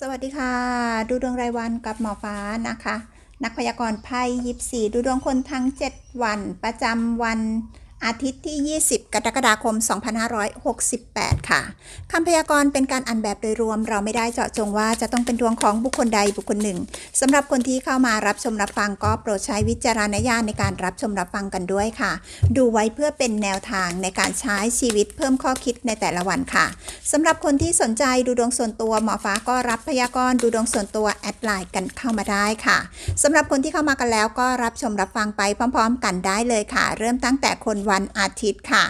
สวัสดีค่ะ ดูดวงรายวันกับหมอฟ้านะคะ นักพยากรณ์ไพ่ยิปซีดูดวงคนทั้ง 7 วันประจำวัน อาทิตย์ที่ 20 กรกฎาคม 2568 ค่ะคำพยากรณ์เป็นการอ่านแบบโดยรวม เราไม่ได้เจาะจงว่าจะต้องเป็นดวงของบุคคลใดบุคคลหนึ่งสำหรับคนที่เข้ามารับชมรับฟังก็โปรดใช้วิจารณญาณในการรับชมรับฟังกันด้วยค่ะ ดูไว้เพื่อเป็นแนวทางในการใช้ชีวิตเพิ่มข้อคิดในแต่ละวันค่ะสำหรับคนที่สนใจดูดวงส่วนตัวหมอฟ้าก็รับพยากรณ์ดูดวงส่วนตัวแอดไลน์กันเข้ามาได้ค่ะสำหรับคนที่เข้ามากันแล้วก็รับชมรับฟังไปพร้อม ๆ กันได้เลยค่ะ เริ่มตั้งแต่คนวัันอาทิตย์ค่ะ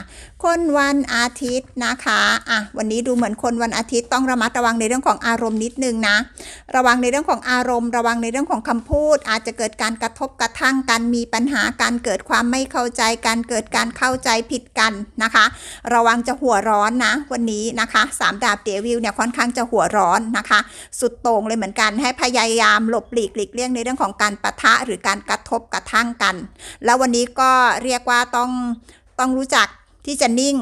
คนวันอาทิตย์นะคะอะวันนี้ดูเหมือนคนวันอาทิตย์ต้องระมัดระวังในเรื่องของอารมณ์นิดนึงนะ ระวังในเรื่องของอารมณ์ ระวังในเรื่องของคำพูด อาจจะเกิดการกระทบกระทั่งกันมีปัญหาการเกิดความไม่เข้าใจการเกิดการเข้าใจผิดกันนะคะ ระวังจะหัวร้อนนะ วันนี้นะคะสามดาบเดวิลเนี่ยค่อนข้างจะหัวร้อนนะคะ สุดโต่งเลยเหมือนกันให้พยายามหลบหลีกหลีกเลี่ยงในเรื่องของการปะทะหรือการกระทบกระทั่งกัน แล้ววันนี้ก็เรียกว่าต้องต้องรู้จัก ที่จะนิ่ง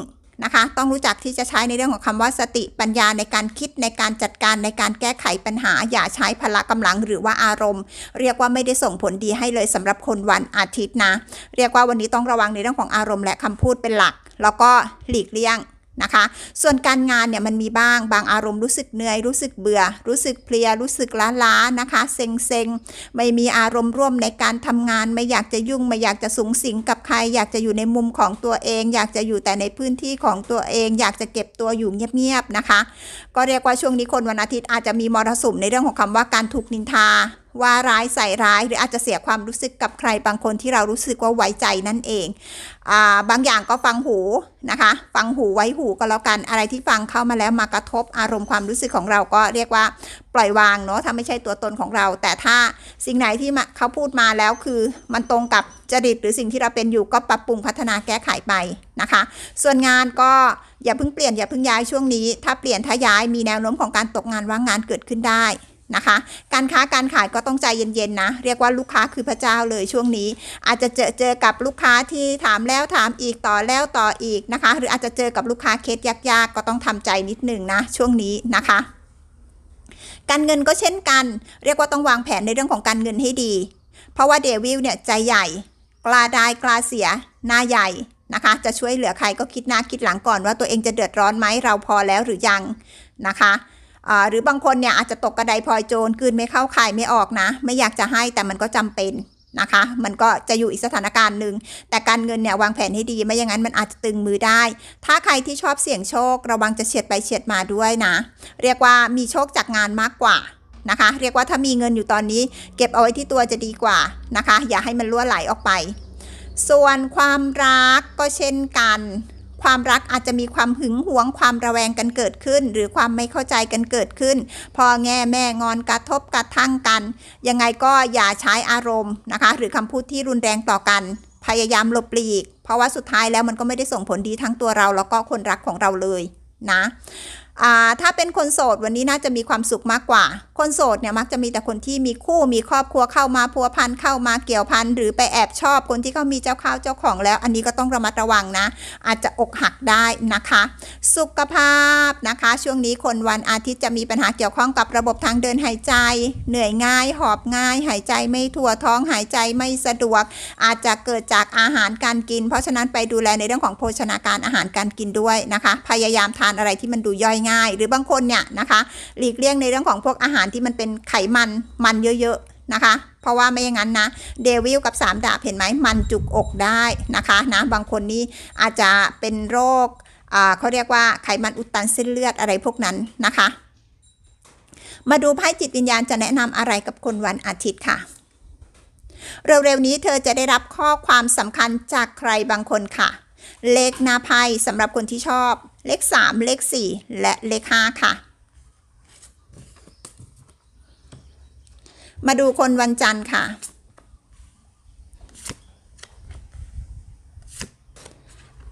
นะคะ ต้องรู้จักที่จะใช้ในเรื่องของคำว่าสติปัญญาในการคิดในการจัดการในการแก้ไขปัญหา อย่าใช้พละกำลังหรือว่าอารมณ์ เรียกว่าไม่ได้ส่งผลดีให้เลยสำหรับคนวันอาทิตย์นะ เรียกว่าวันนี้ต้องระวังในเรื่องของอารมณ์และคำพูดเป็นหลัก แล้วก็หลีกเลี่ยง นะคะ ส่วนการงานเนี่ยมันมีบ้างบางอารมณ์รู้สึกเหนื่อยรู้สึกเบื่อ รู้สึกเพลียรู้สึกล้าล้านะคะเซ็งเซ็งไม่มีอารมณ์ร่วมในการทำงาน ไม่อยากจะยุ่งไม่อยากจะสูงสิงกับใคร อยากจะอยู่ในมุมของตัวเอง อยากจะอยู่แต่ในพื้นที่ของตัวเอง อยากจะเก็บตัวอยู่เงียบๆนะคะ ก็เรียกว่าช่วงนี้คนวันอาทิตย์อาจจะมีมรสุมในเรื่องของคำว่าการถูกนินทา ว่าร้ายใส่ร้าย หรืออาจจะเสียความรู้สึกกับใครบางคนที่เรารู้สึกว่าไว้ใจนั่นเองอบางอย่างก็ฟังหูนะคะ ฟังหูไว้หูก็แล้วกันอะไรที่ฟังเข้ามาแล้วมากระทบอารมณ์ความรู้สึกของเราก็เรียกว่าปล่อยวางเนาะถ้าไม่ใช่ตัวตนของเรา แต่ถ้าสิ่งไหนที่เขาพูดมาแล้วคือมันตรงกับจริตหรือสิ่งที่เราเป็นอยู่ก็ปรับปรุงพัฒนาแก้ไขไปนะคะ ส่วนงานก็อย่าเพิ่งเปลี่ยนอย่าเพิ่งย้ายช่วงนี้ ถ้าเปลี่ยนถ้าย้ายมีแนวโน้มของการตกงานว่างงานเกิดขึ้นได้ นะคะ การค้าการขายก็ต้องใจเย็นๆนะ เรียกว่าลูกค้าคือพระเจ้าเลยช่วงนี้ อาจจะเจอเจอกับลูกค้าที่ถามแล้วถามอีกต่อแล้วต่ออีกนะคะ หรืออาจจะเจอกับลูกค้าเคสยากๆ ก็ต้องทำใจนิดหนึ่งนะช่วงนี้นะคะการเงินก็เช่นกัน เรียกว่าต้องวางแผนในเรื่องของการเงินให้ดี เพราะว่าเดวิลเนี่ยใจใหญ่ กล้าได้กล้าเสีย หน้าใหญ่นะคะ จะช่วยเหลือใครก็คิดหน้าคิดหลังก่อนว่าตัวเองจะเดือดร้อนไหมเราพอแล้วหรือยังนะคะ หรือบางคนเนี่ยอาจจะตกกระไดพลอยโจรกลืนไม่เข้าขายไม่ออกนะ ไม่อยากจะให้แต่มันก็จำเป็นนะคะ มันก็จะอยู่อีกสถานการณ์หนึ่ง แต่การเงินเนี่ยวางแผนให้ดี ไม่อย่างนั้นมันอาจจะตึงมือได้ ถ้าใครที่ชอบเสี่ยงโชค ระวังจะเฉียดไปเฉียดมาด้วยนะ เรียกว่ามีโชคจากงานมากกว่านะคะ เรียกว่าถ้ามีเงินอยู่ตอนนี้ เก็บเอาไว้ที่ตัวจะดีกว่านะคะ อย่าให้มันล่วไหลออกไป ส่วนความรักก็เช่นกัน ความรักอาจจะมีความหึงหวงความระแวงกันเกิดขึ้น หรือความไม่เข้าใจกันเกิดขึ้น พอแง่แม่งอนกระทบกระทั่งกัน ยังไงก็อย่าใช้อารมณ์นะคะ หรือคำพูดที่รุนแรงต่อกัน พยายามหลบหลีก เพราะว่าสุดท้ายแล้วมันก็ไม่ได้ส่งผลดีทั้งตัวเรา แล้วก็คนรักของเราเลยนะถ้าเป็นคนโสดวันนี้น่าจะมีความสุขมากกว่า คนโสดเนี่ยมักจะมีแต่คนที่มีคู่มีครอบครัวเข้ามาพัวพันเข้ามาเกี่ยวพันหรือไปแอบชอบคนที่เขามีเจ้าข้าวเจ้าของแล้ว อันนี้ก็ต้องระมัดระวังนะ อาจจะอกหักได้นะคะ สุขภาพนะคะ ช่วงนี้คนวันอาทิตย์จะมีปัญหาเกี่ยวข้องกับระบบทางเดินหายใจ เหนื่อยง่ายหอบง่าย หายใจไม่ทั่วท้องหายใจไม่สะดวก อาจจะเกิดจากอาหารการกิน เพราะฉะนั้นไปดูแลในเรื่องของโภชนาการอาหารการกินด้วยนะคะ พยายามทานอะไรที่มันดูย่อยง่าย หรือบางคนเนี่ยนะคะ หลีกเลี่ยงในเรื่องของพวกอาหารที่มันเป็นไขมันมันเยอะๆนะคะ เพราะว่าไม่อย่างนั้นนะเดวิลกับสามดาบเห็นไหมมันจุกอกได้นะคะนะบางคนนี่อาจจะเป็นโรคเขาเรียกว่าไขมันอุดตันเส้นเลือดอะไรพวกนั้นนะคะ มาดูไพ่จิตวิญญาณจะแนะนำอะไรกับคนวันอาทิตย์ค่ะเร็วๆนี้เธอจะได้รับข้อความสำคัญจากใครบางคนค่ะ เลขหน้าไพ่สำหรับคนที่ชอบ เลข 3 เลข 4 และเลข 5 ค่ะ มาดูคนวันจันทร์ค่ะ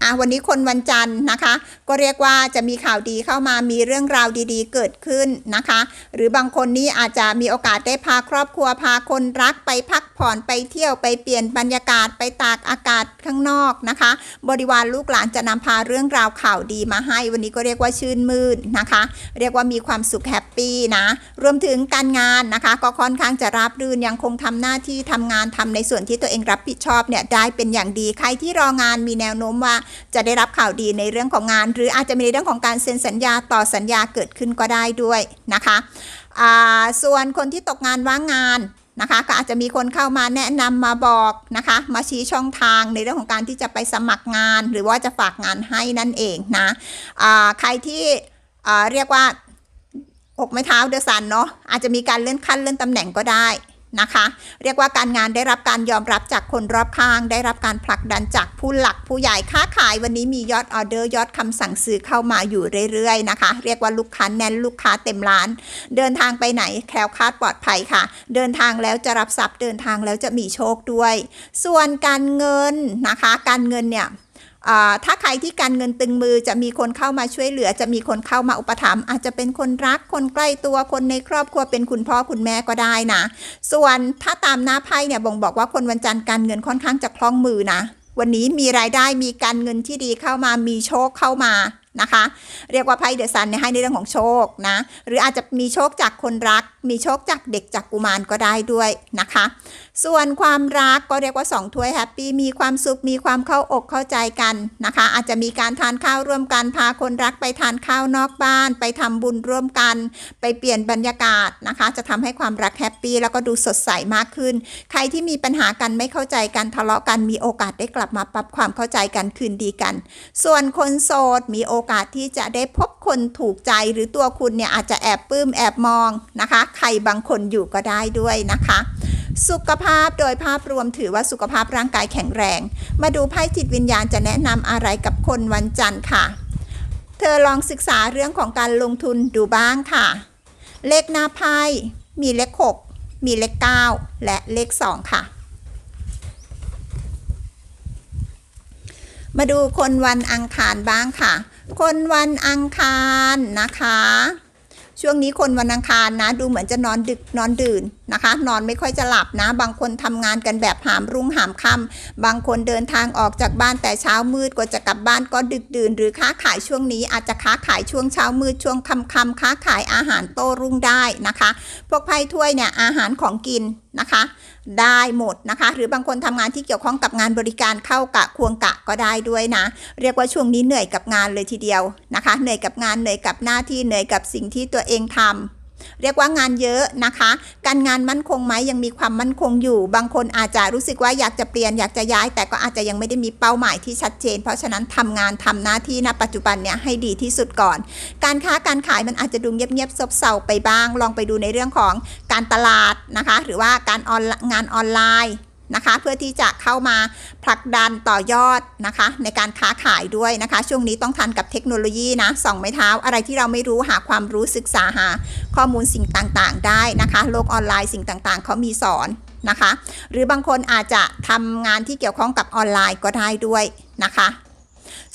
อ อะ วันนี้คนวันจันทร์นะคะ ก็เรียกว่าจะมีข่าวดีเข้ามามีเรื่องราวดีๆ เกิดขึ้นนะคะ หรือบางคนนี่อาจจะมีโอกาสได้พาครอบครัวพาคนรักไปพักผ่อนไปเที่ยวไปเปลี่ยนบรรยากาศไปตากอากาศข้างนอกนะคะ บริวารลูกหลานจะนำพาเรื่องราวข่าวดีมาให้ วันนี้ก็เรียกว่าชื่นมื่นนะคะ เรียกว่ามีความสุขแฮปปี้นะรวมถึงการงานนะคะ ก็ค่อนข้างจะราบรื่นยังคงทำหน้าที่ทำงานทำในส่วนที่ตัวเองรับผิดชอบเนี่ยได้เป็นอย่างดีใครที่รองานมีแนวโน้มว่าจะได้รับข่าวดีในเรื่องของงาน หรืออาจจะมีในเรื่องของการเซ็นสัญญาต่อสัญญาเกิดขึ้นก็ได้ด้วยนะคะส่วนคนที่ตกงานว่างงานนะคะก็อาจจะมีคนเข้ามาแนะนำมาบอกนะคะมาชี้ช่องทางในเรื่องของการที่จะไปสมัครงาน หรือว่าจะฝากงานให้นั่นเองนะอ่าใครที่เรียกว่าอกไม้เท้าเดือะซันเนาะอาจจะมีการเลื่อนขั้นเลื่อนตำแหน่งก็ได้ นะคะ เรียกว่าการงานได้รับการยอมรับจากคนรอบข้าง ได้รับการผลักดันจากผู้หลักผู้ใหญ่ค้าขายวันนี้มียอดออเดอร์ยอดคำสั่งซื้อเข้ามาอยู่เรื่อยๆนะคะ เรียกว่าลูกค้าแน่นลูกค้าเต็มร้าน เดินทางไปไหนแคล้วคลาดปลอดภัยค่ะ เดินทางแล้วจะรับทรัพย์เดินทางแล้วจะมีโชคด้วย ส่วนการเงินนะคะ การเงินเนี่ย ถ้าใครที่การเงินตึงมือจะมีคนเข้ามาช่วยเหลือ จะมีคนเข้ามาอุปถัมภ์อาจจะเป็นคนรักคนใกล้ตัวคนในครอบครัวเป็นคุณพ่อคุณแม่ก็ได้นะ ส่วนถ้าตามหน้าไพ่เนี่ยบ่งบอกว่าคนวันจันทร์การเงินค่อนข้างจะคล่องมือนะ วันนี้มีรายได้มีการเงินที่ดีเข้ามามีโชคเข้ามานะคะ เรียกว่าไพ่เดอะซันเนี่ยให้ในเรื่องของโชคนะ หรืออาจจะมีโชคจากคนรัก มีโชคจากเด็กจากกุมารก็ได้ด้วยนะคะส่วนความรักก็เรียกว่า 2 ถ้วยแฮปปี้มีความสุขมีความเข้าอกเข้าใจกันนะคะ อาจจะมีการทานข้าวร่วมกันพาคนรักไปทานข้าวนอกบ้าน ไปทำบุญร่วมกัน ไปเปลี่ยนบรรยากาศนะคะ จะทำให้ความรักแฮปปี้แล้วก็ดูสดใสมากขึ้น ใครที่มีปัญหากันไม่เข้าใจกันทะเลาะกันมีโอกาสได้กลับมาปรับความเข้าใจกันคืนดีกัน ส่วนคนโสดมีโอกาสที่จะได้พบคนถูกใจหรือตัวคุณเนี่ยอาจจะแอบปลื้มแอบมองนะคะ ใครบางคนอยู่ก็ได้ด้วยนะคะ สุขภาพโดยภาพรวมถือว่าสุขภาพร่างกายแข็งแรง มาดูไพ่จิตวิญญาณจะแนะนำอะไรกับคนวันจันทร์ค่ะ เธอลองศึกษาเรื่องของการลงทุนดูบ้างค่ะ เลขหน้าไพ่มีเลข 6 มีเลข 9 และเลข 2 ค่ะมาดูคนวันอังคารบ้างค่ะ คนวันอังคารนะคะ ช่วงนี้คนวันอังคารนะ ดูเหมือนจะนอนดึกนอนดื่นนะคะ นอนไม่ค่อยจะหลับนะ บางคนทำงานกันแบบหามรุ่งหามค่ำบางคนเดินทางออกจากบ้านแต่เช้ามืดกว่าจะกลับบ้านก็ดึกดื่น หรือค้าขายช่วงนี้อาจจะค้าขายช่วงเช้ามืดช่วงค่ำๆค้าขายอาหารโต้รุ่งได้นะคะ พวกไพ่ถ้วยเนี่ยอาหารของกินนะคะ ได้หมดนะคะ หรือบางคนทำงานที่เกี่ยวข้องกับงานบริการเข้ากะควงกะก็ได้ด้วยนะ เรียกว่าช่วงนี้เหนื่อยกับงานเลยทีเดียวนะคะ เหนื่อยกับงานเหนื่อยกับหน้าที่เหนื่อยกับสิ่งที่ตัวเองทำ เรียกว่างานเยอะนะคะ การงานมั่นคงไหมยังมีความมั่นคงอยู่ บางคนอาจจะรู้สึกว่าอยากจะเปลี่ยนอยากจะย้าย แต่ก็อาจจะยังไม่ได้มีเป้าหมายที่ชัดเจน เพราะฉะนั้นทำงานทำหน้าที่ณปัจจุบันเนี่ยให้ดีที่สุดก่อน การค้าการขายมันอาจจะดูเงียบๆซบเซาไปบ้าง ลองไปดูในเรื่องของการตลาดนะคะ หรือว่าการออนงานออนไลน์ นะคะ เพื่อที่จะเข้ามาผลักดันต่อยอดนะคะ ในการค้าขายด้วยนะคะ ช่วงนี้ต้องทันกับเทคโนโลยีนะสองไม้เท้าอะไรที่เราไม่รู้หาความรู้ศึกษาหา ข้อมูลสิ่งต่างๆ ได้นะคะ โลกออนไลน์สิ่งต่างๆเขามีสอนนะคะ หรือบางคนอาจจะทำงานที่เกี่ยวข้องกับออนไลน์ก็ได้ด้วยนะคะ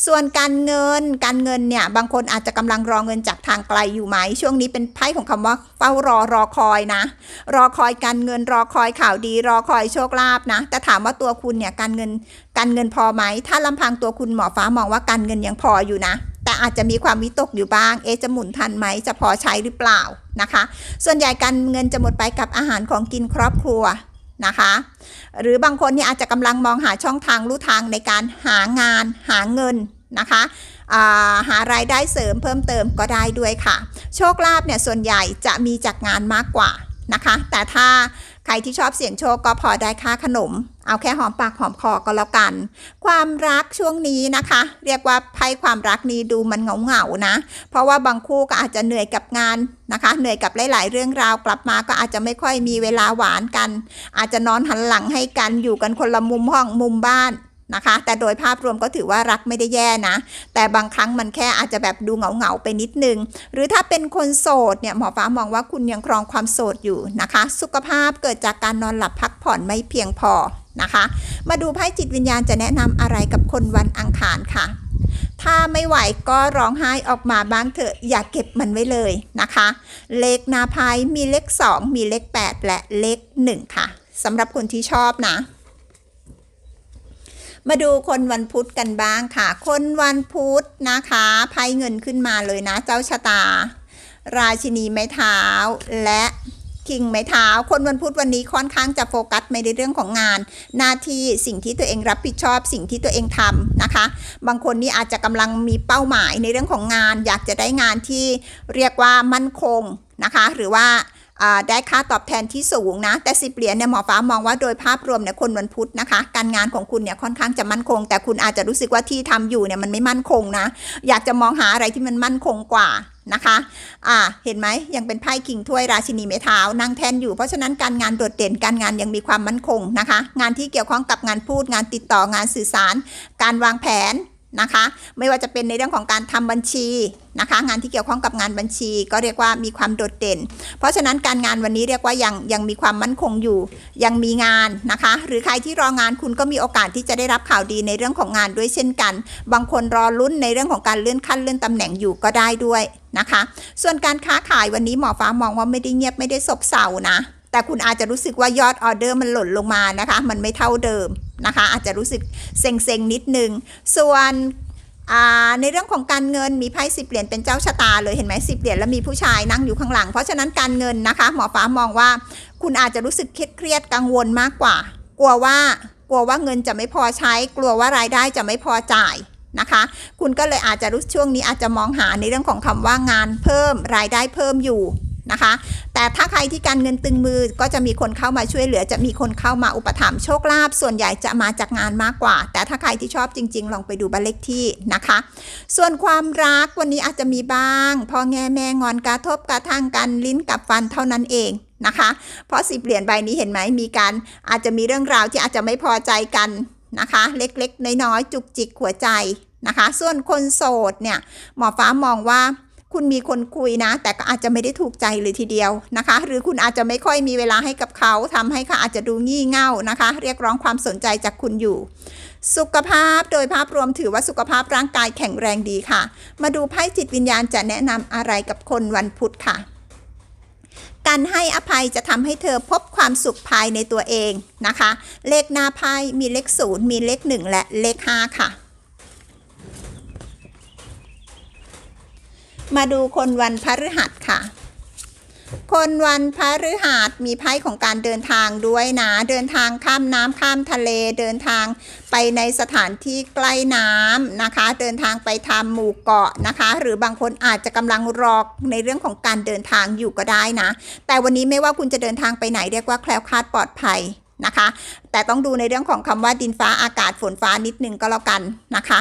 ส่วนการเงินการเงินเนี่ยบางคนอาจจะกำลังรอเงินจากทางไกลอยู่ไหม ช่วงนี้เป็นไพ่ของคำว่าเฝ้ารอรอคอยนะ รอคอยการเงินรอคอยข่าวดี รอคอยโชคลาภนะ แต่ถามว่าตัวคุณเนี่ยการเงินการเงินพอไหม ถ้าลำพังตัวคุณหมอฟ้ามองว่าการเงินยังพออยู่นะ แต่อาจจะมีความวิตกอยู่บ้าง เอะจะหมุนทันไหมจะพอใช้หรือเปล่านะคะ ส่วนใหญ่การเงินจะหมดไปกับอาหารของกินครอบครัวนะคะ หรือบางคนเนี่ยอาจจะกำลังมองหาช่องทางลู่ทางในการหางานหาเงิน นะคะาหารายได้เสริมเพิ่มเติมก็ได้ด้วยค่ะ โชคลาภเนี่ยส่วนใหญ่จะมีจากงานมากกว่านะคะ แต่ถ้าใครที่ชอบเสี่ยงโชคก็พอได้ค่าขนม เอาแค่หอมปากหอมคอก็แล้วกัน ความรักช่วงนี้นะคะ เรียกว่าไพ่ความรักนี้ดูมันเหงาเหงาๆนะ เพราะว่าบางคู่ก็อาจจะเหนื่อยกับงานนะคะ เหนื่อยกับหลาย ๆ เรื่องราวกลับมาก็อาจจะไม่ค่อยมีเวลาหวานกัน อาจจะนอนหันหลังให้กันอยู่กันคนละมุมห้องมุมบ้าน นะคะ แต่โดยภาพรวมก็ถือว่ารักไม่ได้แย่นะ แต่บางครั้งมันแค่อาจจะแบบดูเหงาๆไปนิดนึง หรือถ้าเป็นคนโสดเนี่ยหมอฟ้ามองว่าคุณยังครองความโสดอยู่นะคะ สุขภาพเกิดจากการนอนหลับพักผ่อนไม่เพียงพอนะคะ มาดูไพ่จิตวิญญาณจะแนะนำอะไรกับคนวันอังคารค่ะถ้าไม่ไหวก็ร้องไห้ออกมาบ้างเถอะอย่าเก็บมันไว้เลยนะคะ เลขนาพายมีเลข 2 มีเลข 8 และเลข 1 ค่ะสำหรับคนที่ชอบนะ มาดูคนวันพุธกันบ้างค่ะ คนวันพุธนะคะไพ่เงินขึ้นมาเลยนะ เจ้าชะตา ราชินีไม้เท้าและคิงไม้เท้า คนวันพุธวันนี้ค่อนข้างจะโฟกัสในเรื่องของงาน หน้าที่สิ่งที่ตัวเองรับผิดชอบสิ่งที่ตัวเองทำนะคะ บางคนนี่อาจจะกำลังมีเป้าหมายในเรื่องของงาน อยากจะได้งานที่เรียกว่ามั่นคงนะคะ หรือว่า ได้ค่าตอบแทนที่สูงนะ แต่สิบเหรียญเนี่ยหมอฟ้ามองว่าโดยภาพรวมเนี่ยคนวันพุธนะคะ การงานของคุณเนี่ยค่อนข้างจะมั่นคง แต่คุณอาจจะรู้สึกว่าที่ทำอยู่เนี่ยมันไม่มั่นคงนะ อยากจะมองหาอะไรที่มันมั่นคงกว่านะคะ อ่า เห็นไหมยังเป็นไพ่คิงถ้วยราชินีไม้เท้านั่งแทนอยู่ เพราะฉะนั้นการงานโดดเด่นการงานยังมีความมั่นคงนะคะ งานที่เกี่ยวข้องกับงานพูด งานติดต่องานสื่อสาร การวางแผน นะคะ ไม่ว่าจะเป็นในเรื่องของการทำบัญชีนะคะ งานที่เกี่ยวข้องกับงานบัญชี ก็เรียกว่ามีความโดดเด่น เพราะฉะนั้นการงานวันนี้เรียกว่ายังยังมีความมั่นคงอยู่ ยังมีงานนะคะ หรือใครที่รองานคุณก็มีโอกาสที่จะได้รับข่าวดีในเรื่องของงานด้วยเช่นกัน บางคนรอลุ้นในเรื่องของการเลื่อนขั้นเลื่อนตำแหน่งอยู่ก็ได้ด้วยนะคะ ส่วนการค้าขายวันนี้หมอฟ้ามองว่าไม่ได้เงียบไม่ได้ซบเซานะแต่คุณอาจจะรู้สึกว่ายอดออเดอร์มันหล่นลงมานะคะ มันไม่เท่าเดิม นะคะ อาจจะรู้สึกเซ็งๆนิดนึง ส่วนในเรื่องของการเงินมีไพ่สิบเหรียญเป็นเจ้าชะตาเลยเห็นไหมสิบเหรียญแล้วมีผู้ชายนั่งอยู่ข้างหลัง เพราะฉะนั้นการเงินนะคะหมอฟ้ามองว่าคุณอาจจะรู้สึกเครียดกังวลมากกว่า กลัวว่ากลัวว่าเงินจะไม่พอใช้ กลัวว่ารายได้จะไม่พอจ่ายนะคะ คุณก็เลยอาจจะรู้ช่วงนี้อาจจะมองหาในเรื่องของคำว่างานเพิ่มรายได้เพิ่มอยู่ นะคะ แต่ถ้าใครที่การเงินตึงมือก็จะมีคนเข้ามาช่วยเหลือ จะมีคนเข้ามาอุปถัมภ์โชคลาภส่วนใหญ่จะมาจากงานมากกว่า แต่ถ้าใครที่ชอบจริง ๆ ลองไปดูบัลเล็กที่นะคะ ส่วนความรักวันนี้อาจจะมีบ้าง พอแง่แม่งอนกระทบกระทั่งกันลิ้นกับฟันเท่านั้นเองนะคะ เพราะสิบเหรียญใบนี้เห็นไหมมีการอาจจะมีเรื่องราวที่อาจจะไม่พอใจกันนะคะ เล็กๆ น้อยๆจุกจิกหัวใจนะคะ ส่วนคนโสดเนี่ยหมอฟ้ามองว่า คุณมีคนคุยนะ แต่ก็อาจจะไม่ได้ถูกใจเลยทีเดียวนะคะ หรือคุณอาจจะไม่ค่อยมีเวลาให้กับเขาทำให้เขาอาจจะดูงี่เง่านะคะ เรียกร้องความสนใจจากคุณอยู่ สุขภาพโดยภาพรวมถือว่าสุขภาพร่างกายแข็งแรงดีค่ะ มาดูไพ่จิตวิญญาณจะแนะนำอะไรกับคนวันพุธค่ะการให้อภัยจะทำให้เธอพบความสุขภายในตัวเองนะคะ เลขหน้าไพ่มีเลขศูนย์มีเลขหนึ่งและเลขห้าค่ะ มาดูคนวันพฤหัสค่ะ คนวันพฤหัสมีไพ่ของการเดินทางด้วยนะ เดินทางข้ามน้ำข้ามทะเล เดินทางไปในสถานที่ใกล้น้ำนะคะ เดินทางไปทำหมู่เกาะนะคะ หรือบางคนอาจจะกำลังรอในเรื่องของการเดินทางอยู่ก็ได้นะ แต่วันนี้ไม่ว่าคุณจะเดินทางไปไหนเรียกว่าแคล้วคลาดปลอดภัยนะคะ แต่ต้องดูในเรื่องของคำว่าดินฟ้าอากาศฝนฟ้านิดนึงก็แล้วกันนะคะ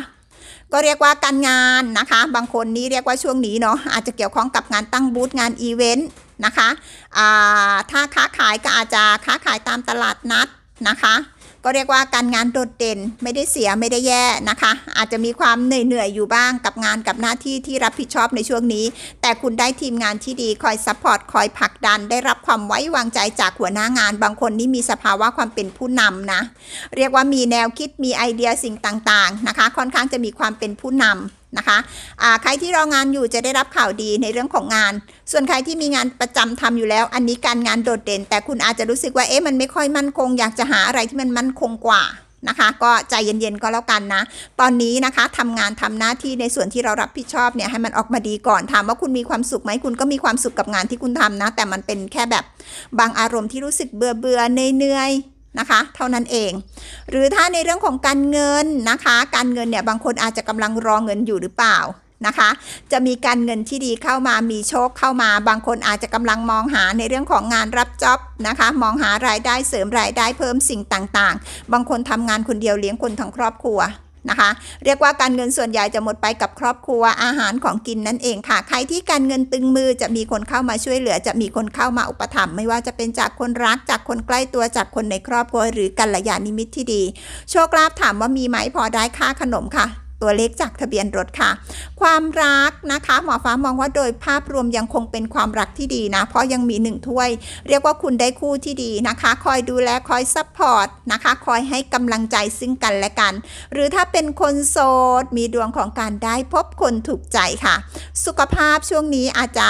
ก็เรียกว่าการงานนะคะ บางคนนี่เรียกว่าช่วงนี้เนาะอาจจะเกี่ยวข้องกับงานตั้งบูธงานอีเวนต์นะคะถ้าค้าขายก็อาจจะค้าขายตามตลาดนัดนะคะ ก็เรียกว่าการงานโดดเด่นไม่ได้เสียไม่ได้แย่นะคะ อาจจะมีความเหนื่อยๆอยู่บ้างกับงานกับหน้าที่ที่รับผิดชอบในช่วงนี้ แต่คุณได้ทีมงานที่ดีคอยซัพพอร์ตคอยผลักดัน ได้รับความไว้วางใจจากหัวหน้างาน บางคนนี่มีสภาวะความเป็นผู้นำนะ เรียกว่ามีแนวคิดมีไอเดียสิ่งต่างๆนะคะ ค่อนข้างจะมีความเป็นผู้นำ นะคะอ่าใครที่รองานอยู่จะได้รับข่าวดีในเรื่องของงาน ส่วนใครที่มีงานประจำทำอยู่แล้ว อันนี้การงานโดดเด่น แต่คุณอาจจะรู้สึกว่าเอ๊ะมันไม่ค่อยมั่นคง อยากจะหาอะไรที่มันมั่นคงกว่านะคะก็ใจเย็นๆก็แล้วกันนะ ตอนนี้นะคะทำงานทำหน้าที่ในส่วนที่เรารับผิดชอบเนี่ยให้มันออกมาดีก่อนถามว่าคุณมีความสุขไหมคุณก็มีความสุขกับงานที่คุณทำนะ แต่มันเป็นแค่แบบบางอารมณ์ที่รู้สึกเบื่อเบื่อเหนื่อย นะคะ เท่านั้นเอง หรือถ้าในเรื่องของการเงินนะคะ การเงินเนี่ยบางคนอาจจะกำลังรอเงินอยู่หรือเปล่านะคะ จะมีการเงินที่ดีเข้ามามีโชคเข้ามา บางคนอาจจะกำลังมองหาในเรื่องของงานรับจ็อบนะคะ มองหารายได้เสริมรายได้เพิ่มสิ่งต่างๆ บางคนทำงานคนเดียวเลี้ยงคนทั้งครอบครัว นะคะ เรียกว่าการเงินส่วนใหญ่จะหมดไปกับครอบครัวอาหารของกินนั่นเองค่ะ ใครที่การเงินตึงมือจะมีคนเข้ามาช่วยเหลือ จะมีคนเข้ามาอุปถัมภ์ไม่ว่าจะเป็นจากคนรักจากคนใกล้ตัวจากคนในครอบครัว หรือกัลยาณมิตรที่ดี โชคลาภถามว่ามีไหมพอได้ค่าขนมค่ะ ตัวเลขจากทะเบียนรถค่ะ ความรักนะคะหมอฟ้ามองว่าโดยภาพรวมยังคงเป็นความรักที่ดีนะ เพราะยังมีหนึ่งถ้วย เรียกว่าคุณได้คู่ที่ดีนะคะ คอยดูแลคอยซัพพอร์ตนะคะ คอยให้กำลังใจซึ่งกันและกัน หรือถ้าเป็นคนโสด มีดวงของการได้พบคนถูกใจค่ะ สุขภาพช่วงนี้อาจจะ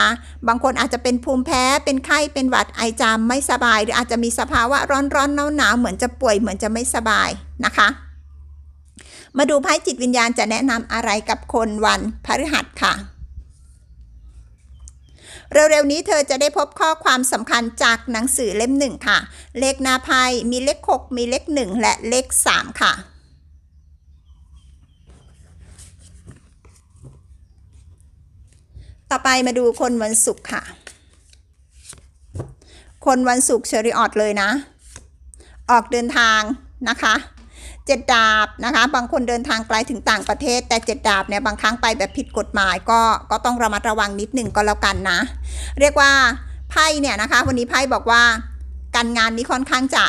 บางคนอาจจะเป็นภูมิแพ้เป็นไข้เป็นหวัดไอจามไม่สบาย หรืออาจจะมีสภาวะร้อนร้อนหนาวหนาวๆเหมือนจะป่วยเหมือนจะไม่สบายนะคะ มาดูไพ่จิตวิญญาณจะแนะนำอะไรกับคนวันพฤหัสค่ะ เร็วๆนี้เธอจะได้พบข้อความสำคัญจากหนังสือเล่มหนึ่งค่ะ เลขหน้าไพ่มีเลข 6 มีเลข 1 และเลข 3 ค่ะต่อไปมาดูคนวันศุกร์ค่ะ คนวันศุกร์เชอริออดเลยนะ ออกเดินทางนะคะ เจ็ดดาบนะคะ บางคนเดินทางไกลถึงต่างประเทศ แต่เจ็ดดาบเนี่ยบางครั้งไปแบบผิดกฎหมายก็ก็ต้องระมัดระวังนิดหนึ่งก็แล้วกันนะ เรียกว่าไพ่เนี่ยนะคะ วันนี้ไพ่บอกว่าการงานนี้ค่อนข้างจะ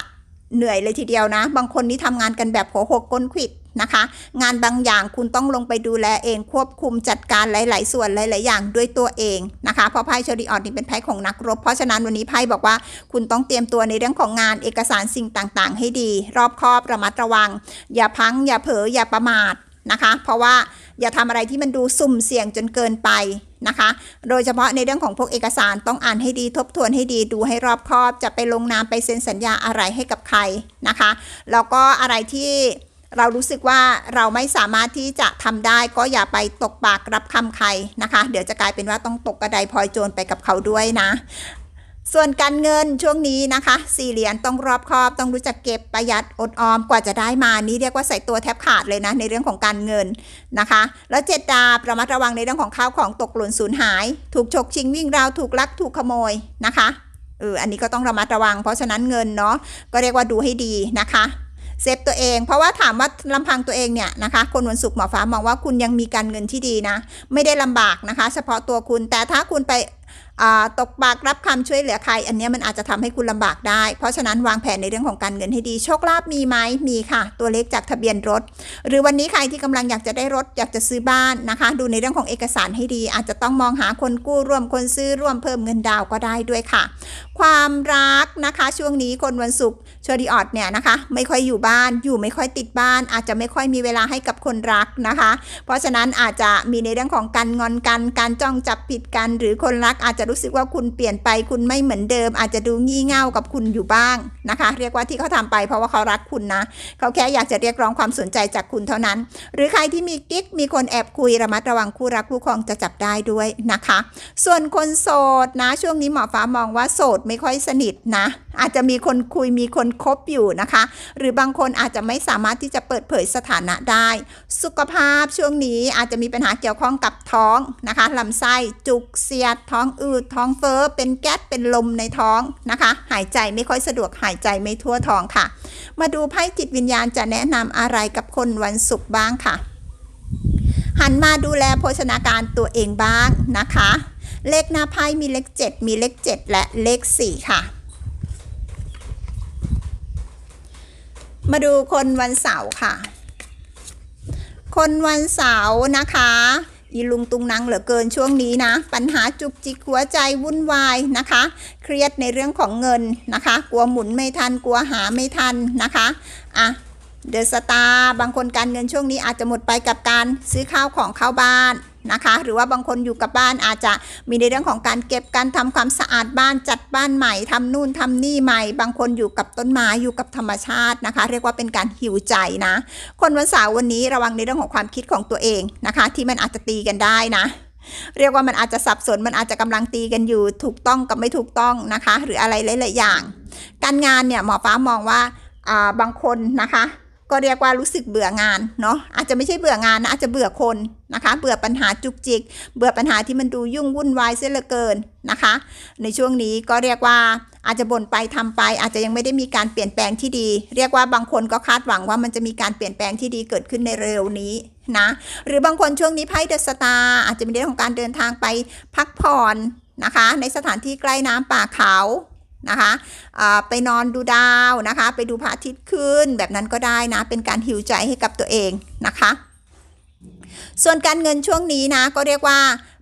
เหนื่อยเลยทีเดียวนะ บางคนนี่ทำงานกันแบบหัวหกก้นขิด นะคะ งานบางอย่างคุณต้องลงไปดูแลเอง ควบคุมจัดการหลาย ๆ ส่วนหลาย ๆ อย่างด้วยตัวเองนะคะเพราะไพ่เชอริออนนี่เป็นไพ่ของนักรบ เพราะฉะนั้นวันนี้ไพ่บอกว่าคุณต้องเตรียมตัวในเรื่องของงานเอกสารสิ่งต่าง ๆ ให้ดี รอบคอบระมัดระวัง อย่าพัง อย่าเผลออย่าประมาทนะคะ เพราะว่าอย่าทำอะไรที่มันดูสุ่มเสี่ยงจนเกินไปนะคะ โดยเฉพาะในเรื่องของพวกเอกสารต้องอ่านให้ดีทบทวนให้ดีดูให้รอบคอบ จะไปลงนามไปเซ็นสัญญาอะไรให้กับใครนะคะ แล้วก็อะไรที่ เรารู้สึกว่าเราไม่สามารถที่จะทำได้ก็อย่าไปตกปากรับคำใครนะคะ เดี๋ยวจะกลายเป็นว่าต้องตกกระไดพลอยโจรไปกับเขาด้วยนะ ส่วนการเงินช่วงนี้นะคะสี่เหรียญต้องรอบคอบต้องรู้จักเก็บประหยัดอดออมกว่าจะได้มานี่เรียกว่าใส่ตัวแทบขาดเลยนะในเรื่องของการเงินนะคะ แล้วเจ็ดดาบระมัดระวังในเรื่องของข้าวของตกหล่นสูญหาย ถูกฉกชิงวิ่งราวถูกลักถูกขโมยนะคะเอออันนี้ก็ต้องระมัดระวัง เพราะฉะนั้นเงินเนาะก็เรียกว่าดูให้ดีนะคะ เซฟตัวเอง เพราะว่าถามว่าลำพังตัวเองเนี่ยนะคะ คนวันศุกร์หมอฟ้ามองว่าคุณยังมีการเงินที่ดีนะ ไม่ได้ลำบากนะคะ เฉพาะตัวคุณแต่ถ้าคุณไป ตกปากรับคำช่วยเหลือใคร อันนี้มันอาจจะทำให้คุณลำบากได้ เพราะฉะนั้นวางแผนในเรื่องของการเงินให้ดี โชคลาภมีไหมมีค่ะ ตัวเลขจากทะเบียนรถ หรือวันนี้ใครที่กำลังอยากจะได้รถอยากจะซื้อบ้านนะคะ ดูในเรื่องของเอกสารให้ดี อาจจะต้องมองหาคนกู้ร่วมคนซื้อร่วมเพิ่มเงินดาวก็ได้ด้วยค่ะ ความรักนะคะช่วงนี้คนวันศุกร์ชวดีออดเนี่ยนะคะ ไม่ค่อยอยู่บ้านอยู่ไม่ค่อยติดบ้าน อาจจะไม่ค่อยมีเวลาให้กับคนรักนะคะ เพราะฉะนั้นอาจจะมีในเรื่องของการงอนกันการจ้องจับผิดกัน หรือคนรักอาจจะรู้สึกว่าคุณเปลี่ยนไปคุณไม่เหมือนเดิม อาจจะดูงี่เง่ากับคุณอยู่บ้างนะคะ เรียกว่าที่เขาทำไปเพราะว่าเขารักคุณนะ เขาแค่อยากจะเรียกร้องความสนใจจากคุณเท่านั้น หรือใครที่มีกิ๊กมีคนแอบคุยระมัดระวังคู่รักคู่ครองจะจับได้ด้วยนะคะ ส่วนคนโสดนะ ช่วงนี้หมอฟ้ามองว่าโสดไม่ค่อยสนิทนะ อาจจะมีคนคุยมีคนคบอยู่นะคะ หรือบางคนอาจจะไม่สามารถที่จะเปิดเผยสถานะได้ สุขภาพช่วงนี้อาจจะมีปัญหาเกี่ยวข้องกับท้องนะคะลำไส้จุกเสียด ท้องอืดท้องเฟ้อเป็นแก๊สเป็นลมในท้องนะคะ หายใจไม่ค่อยสะดวกหายใจไม่ทั่วท้องค่ะ มาดูไพ่จิตวิญญาณจะแนะนำอะไรกับคนวันศุกร์บ้างค่ะ หันมาดูแลโภชนาการตัวเองบ้างนะคะ เลขหน้าไพ่มีเลข 7 มีเลข 7 และเลข 4 ค่ะ มาดูคนวันเสาร์ค่ะ คนวันเสาร์นะคะอีลุงตุงนังเหลือเกินช่วงนี้นะ ปัญหาจุกจิกหัวใจวุ่นวายนะคะ เครียดในเรื่องของเงินนะคะ กลัวหมุนไม่ทันกลัวหาไม่ทันนะคะอะเดอะสตาร์บางคนการเงินช่วงนี้อาจจะหมดไปกับการซื้อข้าวของเข้าบ้าน นะคะ หรือว่าบางคนอยู่กับบ้านอาจจะมีในเรื่องของการเก็บการทำความสะอาดบ้านจัดบ้านใหม่ทำนู่นทำนี่ใหม่ บางคนอยู่กับต้นไม้อยู่กับธรรมชาตินะคะ เรียกว่าเป็นการหิวใจนะ คนวันเสาร์วันนี้ระวังในเรื่องของความคิดของตัวเองนะคะ ที่มันอาจจะตีกันได้นะเรียกว่ามันอาจจะสับสน มันอาจจะกำลังตีกันอยู่ ถูกต้องกับไม่ถูกต้องนะคะ หรืออะไรหลาย ๆ อย่าง การงานเนี่ยหมอฟ้ามองว่าอ่าบางคนนะคะ ก็เรียกว่ารู้สึกเบื่องานเนาะอาจจะไม่ใช่เบื่องานนะอาจจะเบื่อคนนะคะ เบื่อปัญหาจุกจิก เบื่อปัญหาที่มันดูยุ่งวุ่นวายเสียเหลือเกินนะคะ ในช่วงนี้ก็เรียกว่าอาจจะบ่นไปทำไป อาจจะยังไม่ได้มีการเปลี่ยนแปลงที่ดี เรียกว่าบางคนก็คาดหวังว่ามันจะมีการเปลี่ยนแปลงที่ดีเกิดขึ้นในเร็วนี้นะหรือบางคนช่วงนี้ไพ่เดอะสตาร์อาจจะมีเรื่องของการเดินทางไปพักผ่อนนะคะ ในสถานที่ใกล้น้ำป่าเขา นะคะไปนอนดูดาวนะคะ ไปดูพระอาทิตย์ขึ้นแบบนั้นก็ได้นะ เป็นการหิวใจให้กับตัวเองนะคะ ส่วนการเงินช่วงนี้นะ ก็เรียกว่า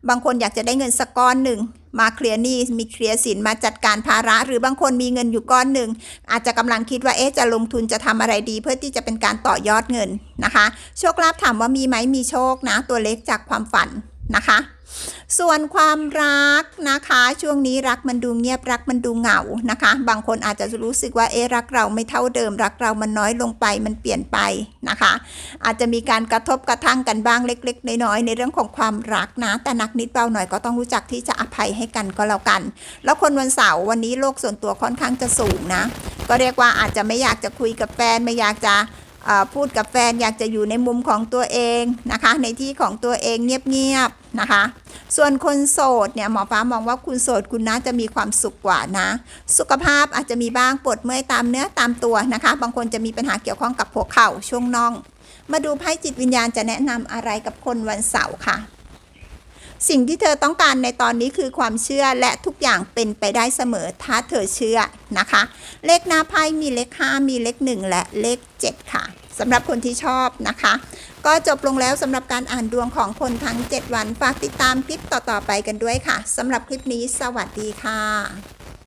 บางคนอยากจะได้เงินสักก้อนหนึ่งมาเคลียร์หนี้มีเคลียร์สินมาจัดการภาระ หรือบางคนมีเงินอยู่ก้อนหนึ่ง อาจจะกำลังคิดว่าเอ๊ะจะลงทุนจะทำอะไรดี เพื่อที่จะเป็นการต่อยอดเงินนะคะ โชคลาภถามว่ามีไหมมีโชคนะ ตัวเล็กจากความฝันนะคะ ส่วนความรักนะคะ ช่วงนี้รักมันดูเงียบรักมันดูเหงานะคะ บางคนอาจจะรู้สึกว่าเอ๊รักเราไม่เท่าเดิม รักเรามันน้อยลงไปมันเปลี่ยนไปนะคะ อาจจะมีการกระทบกระทั่งกันบ้างเล็ก ๆ น้อยๆในเรื่องของความรักนะ แต่นักนิดเบาหน่อยก็ต้องรู้จักที่จะอภัยให้กันก็แล้วกัน แล้วคนวันเสาร์วันนี้โลกส่วนตัวค่อนข้างจะสูงนะ ก็เรียกว่าอาจจะไม่อยากจะคุยกับแฟนไม่อยากจะ พูดกับแฟนอยากจะอยู่ในมุมของตัวเองนะคะ ในที่ของตัวเองเงียบๆนะคะ ส่วนคนโสดเนี่ยหมอฟ้ามองว่าคุณโสดคุณน่าจะมีความสุขกว่านะ สุขภาพอาจจะมีบ้างปวดเมื่อยตามเนื้อตามตัวนะคะ บางคนจะมีปัญหาเกี่ยวข้องกับหัวเข่าช่วงน่อง มาดูไพ่จิตวิญญาณจะแนะนำอะไรกับคนวันเสาร์ค่ะ สิ่งที่เธอต้องการในตอนนี้คือความเชื่อและทุกอย่างเป็นไปได้เสมอถ้าเธอเชื่อนะคะ เลขหน้าไพ่มีเลข 5 มีเลข 1 และเลข 7 ค่ะสำหรับคนที่ชอบนะคะ ก็จบลงแล้วสำหรับการอ่านดวงของคนทั้ง 7 วันฝากติดตามคลิปต่อๆไปกันด้วยค่ะสำหรับคลิปนี้สวัสดีค่ะ